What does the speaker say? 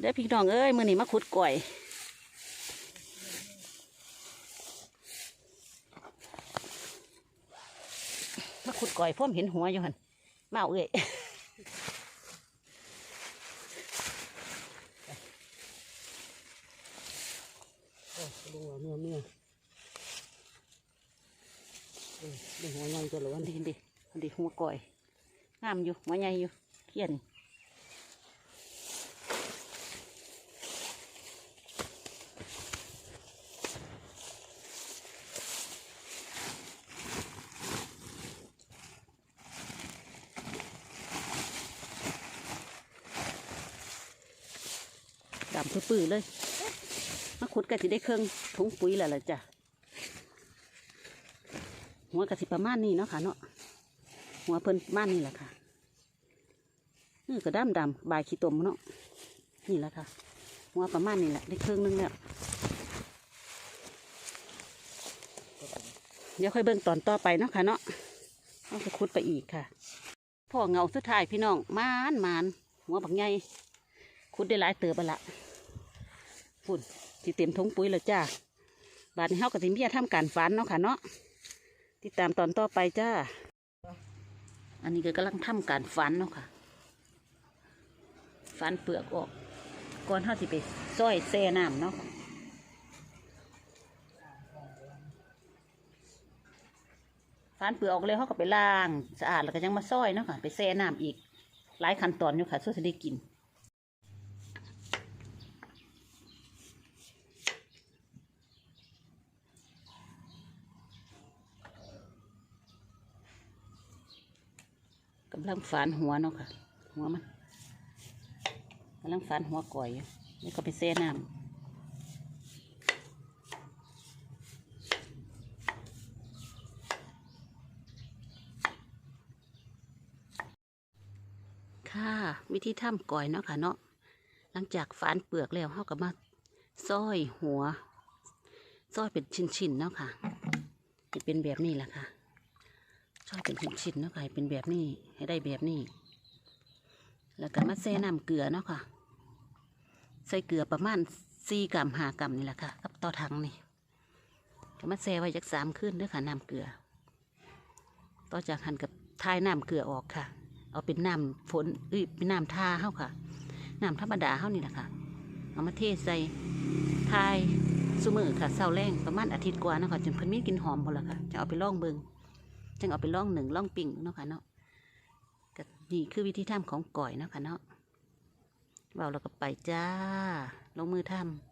เด้อพี่น้องเอ้ยมือนี้มาขุดก่อยมาขุดก่อยพ่อมเห็นหัวอยู่หันมาเอาเอ้ยโอ้ดูหัวเมียเมียเออดูหัวยังจะหลวอันนดีอันดีอันดีหัวก่อยงามอยู่หัวใหญ่อยู่เขียนำปื้อเลยมาขุดก็สิได้เครื่องถุงปุ๋ยแล้วล่ะจ้ะหัวกะสิประมาณนี้เนาะค่ะเนาะหัวเพิ่นประมาณนี้แหละค่ะนี่ก็ดำดำๆบายขี้ตมเนาะนี่แหละค่ะ หัวประมาณนี้แหละได้เครื่องนึงแล้วเดี๋ยวค่อยเบิ่งตอนต่อไปเนาะค่ะเนาะเอาจะขุดไปอีกค่ะพ่อเงาสุดท้ายพี่น้องมานมานหัวบักใหญ่ขุดได้หลายเติบไปละ ฝุ่นสิเต็มทงปุ๋ยแล้วจ้าบาดนี้เฮากับสิเมียทำการฝันเนาะค่ะเนาะติดตามตอนต่อไปจ้า อันนี้ก็กำลังทำการฝันเนาะค่ะฝันเปลือกออก ก่อนเฮาสิไปซ้อยแซ่น้ำเนาะค่ะฝันเปลือกออกเลยเขาก็ไปล้าง สะอาดแล้วก็ยังมาซ้อยเนาะค่ะ ไปแซ่น้ำอีกหลายขั้นตอนอยู่ค่ะส่วนจะได้กิน กำลังฝานหัวเนาะค่ะ หัวมันกำลังฝานหัวก่อยอยู่แล้วก็ไปแซ่น้ำค่ะวิธีทำก่อยเนาะค่ะเนาะหลังจากฝานเปลือกแล้วเขาก็มาซ้อยหัวซ้อยเป็นชิ้นๆเนาะค่ะจะเป็นแบบนี้แหละค่ะ ชอบเป็นชิ้นๆเนาะค่ะให้เป็นแบบนี้ให้ได้แบบนี้ แล้วก็มาแซ่น้ำเกลือเนาะค่ะ ใส่เกลือประมาณสี่กรัมห้ากรัมนี่แหละค่ะกับต่อถังนี่ก็มาแซ่ไว้จักสามคืนด้วยค่ะน้ำเกลือ ต่อจากหันกับทายน้ำเกลือออกค่ะ เอาเป็นน้ำฝนเอ้ยเป็นน้ำทาเฮาค่ะน้ำธรรมดาเฮานี่แหละค่ะ เอามาเทใส่ทายสุมือค่ะเศร้าแรงประมาณอาทิตย์กว่านะคะจนเพิ่นมีกินหอมหมดแล้วค่ะ จะเอาไปล่องเบิง จังเอาไปล่องหนึ่งล่องปิ่งเนาะค่ะเนาะก็นี่คือวิธีทำของก่อยเนาะค่ะเนาะเราเราก็ไปจ้า ลงมือทำ